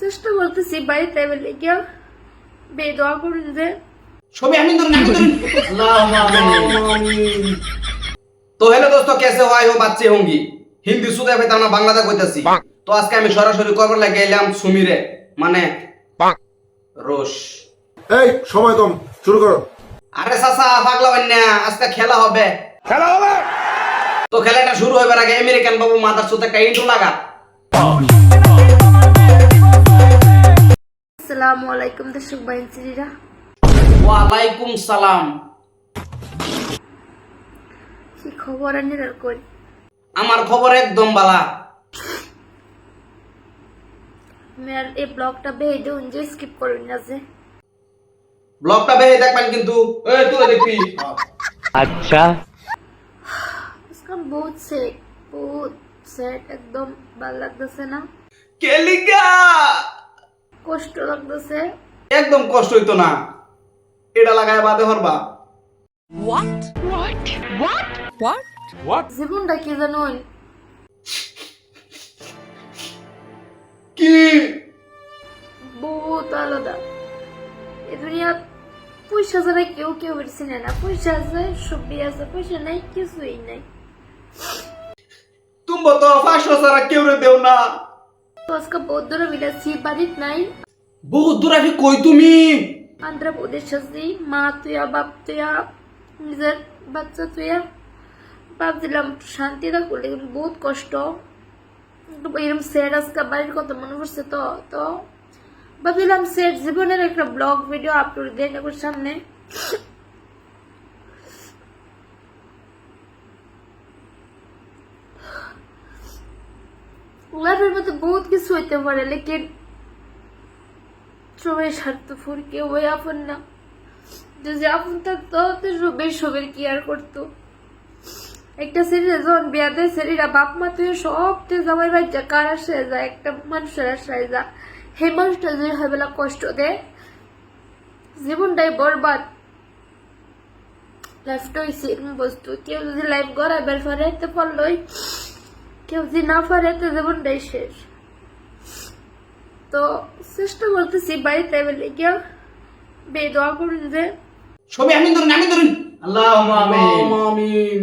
চেষ্টা করতেছি বাড়িতে বলে কেউ বে করুন যে। ছবি আমি ধরুন আমি তো হ্যালো দোস্ত কেসে হয় ও বাচ্চে হোঙ্গি। হিন্দি সুদে পেতাম না বাংলাতে কইতাছি। তো আজকে আমি সরাসরি করবার লাগে এলাম সুমিরে মানে রোশ। এই সময় কম শুরু করো। আরে সাসা পাগলা না আজকে খেলা হবে। খেলা হবে? তো খেলাটা শুরু হইবার আগে আমেরিকান বাবু মাদার সুতে একটা ইন্ট্রো লাগা। আসসালামু আলাইকুম দর্শক বাইন শ্রীরা ওয়ালাইকুম সালাম কি খবর আনির আর কই আমার খবর একদম বালা আমি আর এই ব্লগটা বেয়ে দেউন যে স্কিপ করুন না যে ব্লগটা বেহে দেখবেন কিন্তু এই তুই দেখবি अच्छा আজকে আমি বহুত সেট বহুত সেট একদম ভাল লাগতেছে না কেলিকা কষ্ট লাগতেছে। একদম কষ্ট হইতো না। এটা লাগায় বাদে হরবা জীবনটা কি জানুন কি? বহুত আলাদা। এ দুনিয়া পয়সা ছাড়া কেউ কেউ চিনে না। পয়সা আছে সবই আছে পয়সা নাই কিছুই নাই। তুমি তো পাঁচশো সারা কেউ রে দেও না। আজকে বৌদ্ধ মিলাছি বাড়িত নাই। বহুত দূর আছি কই তুমি। অন্ধ্রপ্রদেশ আছি মা তুইয়া বাপ তুইয়া নিজের বাচ্চা তুইয়া ভাবছিলাম একটু শান্তি থাকব লেকিন বহুত কষ্ট। এরকম স্যাড আজকে বাড়ির কথা মনে পড়ছে তো তো। ভাবছিলাম স্যাড জীবনের একটা ব্লগ ভিডিও আপলোড একবার সামনে। লাইফের মধ্যে বহুত কিছু হইতে পারে লেকিন সবাই স্বার্থপর কেউ ওই আপন না যদি আপন থাকতো তো সবাই সবের কেয়ার করতো একটা শরীরে যখন বিয়া দেয় শরীরা বাপ মা তুই সব তো জামাই ভাই কার আশ্রয় যা একটা মানুষের আশ্রয় যা সেই মানুষটা যদি হয় বেলা কষ্ট দেয় জীবনটাই বরবাদ লাইফটা হয়েছে বস্তু কেউ যদি লাইফ গড়াইবার পারে তো পারলই কেউ যদি না পারে তো জীবনটাই শেষ। তো চেষ্টা করতেছি বাড়িতে এবার লেগে বে দোয়া করুন যে ছবি আমি ধরুন আমি ধরুন। আমিন।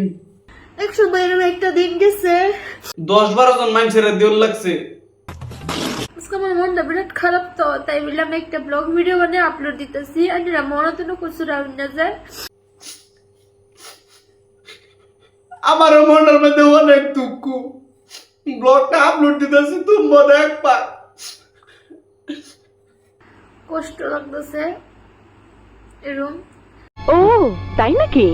একশো বাইরে একটা দিন গেছে। দশ বারো জন মানুষের দেউল লাগছে। আজকে আমার মনটা বিরাট খারাপ তো তাই বললাম একটা ব্লগ ভিডিও বানিয়ে আপলোড দিতেছি। আর এরা মনে তো কিছু রাখুন না যে আমার মনের মধ্যে অনেক দুঃখ। ব্লগটা আপলোড দিতেছি তোর দেখবা কষ্ট লাগতেছে। এরকম ও তাই নাকি?